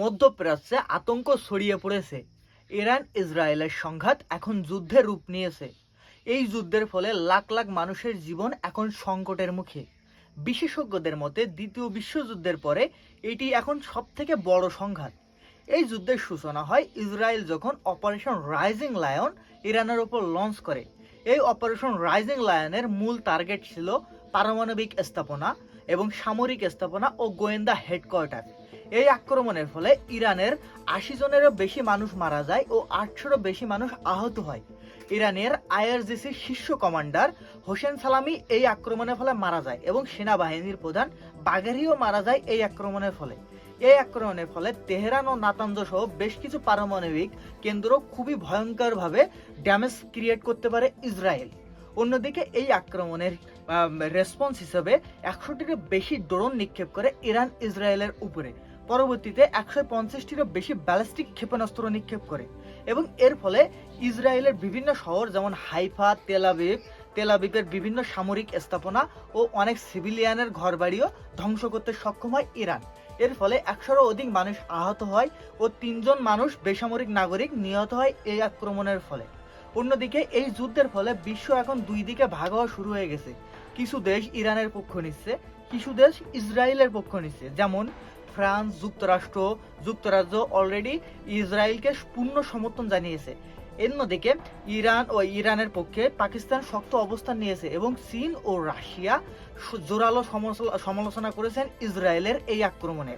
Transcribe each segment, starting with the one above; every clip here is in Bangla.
মধ্যপ্রাচ্যে আতঙ্ক ছড়িয়ে পড়েছে। ইরান ইসরায়েলের সংঘাত এখন যুদ্ধের রূপ নিয়েছে। এই যুদ্ধের ফলে লাখ লাখ মানুষের জীবন এখন সংকটের মুখে। বিশেষজ্ঞদের মতে, দ্বিতীয় বিশ্বযুদ্ধের পরে এটি এখন সবথেকে বড় সংঘাত। এই যুদ্ধের সূচনা হয় ইসরায়েল যখন অপারেশন রাইজিং লায়ন ইরানের ওপর লঞ্চ করে। এই অপারেশন রাইজিং লায়নের মূল টার্গেট ছিল পারমাণবিক স্থাপনা এবং সামরিক স্থাপনা ও গোয়েন্দা হেডকোয়ার্টার। এই আক্রমণের ফলে ইরানের আশি জনেরও বেশি মানুষ মারা যায় ও আটশোরও বেশি মানুষ আহত হয়। ইরানের আইআরজিসির শীর্ষ কমান্ডার হোসেন সালামি এই আক্রমণের ফলে মারা যায় এবং সেনাবাহিনীর প্রধান বাগেরিও মারা যায় এই আক্রমণের ফলে। এই আক্রমণের ফলে তেহরান ও নাতাঞ্জ সহ বেশ কিছু পারমাণবিক কেন্দ্র খুবই ভয়ঙ্করভাবে ড্যামেজ ক্রিয়েট করতে পারে ইসরায়েল। অন্যদিকে এই আক্রমণের রেসপন্স হিসেবে একশোটিরও বেশি ড্রোন নিক্ষেপ করে ইরান ইসরায়েলের উপরে। পরবর্তীতে একশো পঞ্চাশটিরও বেশি ব্যালিস্টিক ক্ষেপণাস্ত্র নিক্ষেপ করে এবং এর ফলে ইসরায়েলের বিভিন্ন শহর যেমন হাইফা তেলাবিব তেলাবিবের বিভিন্ন সামরিক স্থাপনা ও অনেক সিভিলিয়ানের ঘরবাড়িও ধ্বংস করতে সক্ষম হয় ইরান। এর ফলে একশোরও অধিক মানুষ আহত হয় ও তিনজন মানুষ বেসামরিক নাগরিক নিহত হয় এই আক্রমণের ফলে। অন্যদিকে এই যুদ্ধের ফলে বিশ্ব এখন দুই দিকে ভাগ হওয়া শুরু হয়ে গেছে। কিছু দেশ ইরানের পক্ষ নিচ্ছে, কিছু দেশ ইসরায়েলের পক্ষ নিচ্ছে, যেমন ফ্রান্স যুক্তরাষ্ট্র, যুক্তরাজ্য অলরেডি ইসরায়েলকে পূর্ণ সমর্থন জানিয়েছে। অন্যদিকে ইরান ও ইরানের পক্ষে পাকিস্তান শক্ত অবস্থান নিয়েছে এবং চীন ও রাশিয়া জোরালো সমালোচ- সমালোচনা করেছেন ইসরায়েলের এই আক্রমণের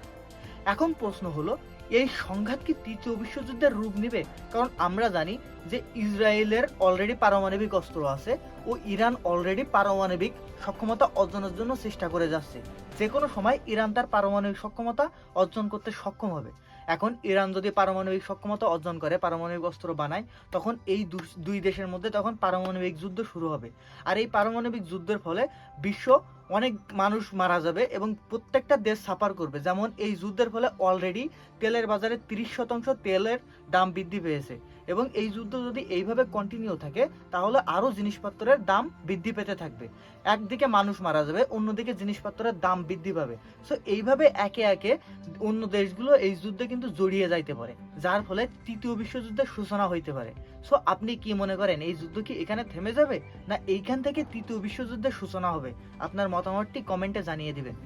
এখন প্রশ্ন হলো এই সংঘাত কি তৃতীয় বিশ্বযুদ্ধের রূপ নেবে? কারণ আমরা জানি যে ইসরায়েলের অলরেডি পারমাণবিক অস্ত্র আছে ও ইরান অলরেডি পারমাণবিক সক্ষমতা অর্জনের জন্য চেষ্টা করে যাচ্ছে। যে কোনো সময় ইরান তার পারমাণবিক সক্ষমতা অর্জন করতে সক্ষম হবে। এখন ইরান যদি পারমাণবিক সক্ষমতা অর্জন করে, পারমাণবিক অস্ত্র বানায়, তখন এই দুই দেশের মধ্যে তখন পারমাণবিক যুদ্ধ শুরু হবে। আর এই পারমাণবিক যুদ্ধের ফলে বিশ্ব অনেক মানুষ মারা যাবে এবং প্রত্যেকটা দেশ সাফার করবে। যেমন এই যুদ্ধের ফলে অলরেডি তেলের বাজারে তিরিশ শতাংশ তেলের দাম বৃদ্ধি পেয়েছে এবং এই যুদ্ধ যদি এইভাবে কন্টিনিউ থাকে, তাহলে আরও জিনিসপত্রের দাম বৃদ্ধি পেতে থাকবে। একদিকে মানুষ মারা যাবে, অন্যদিকে জিনিসপত্রের দাম বৃদ্ধি পাবে। সো এইভাবে একে একে অন্য দেশগুলো এই যুদ্ধে কিন্তু জড়িয়ে যাইতে পারে, যার ফলে তৃতীয় বিশ্বযুদ্ধের সূচনা হইতে পারে। সো আপনি কি মনে করেন, এই যুদ্ধ কি এখানে থেমে যাবে? না এইখান থেকে তৃতীয় বিশ্বযুদ্ধের সূচনা হবে? আপনার মতামতটি কমেন্টে জানিয়ে দিবেন।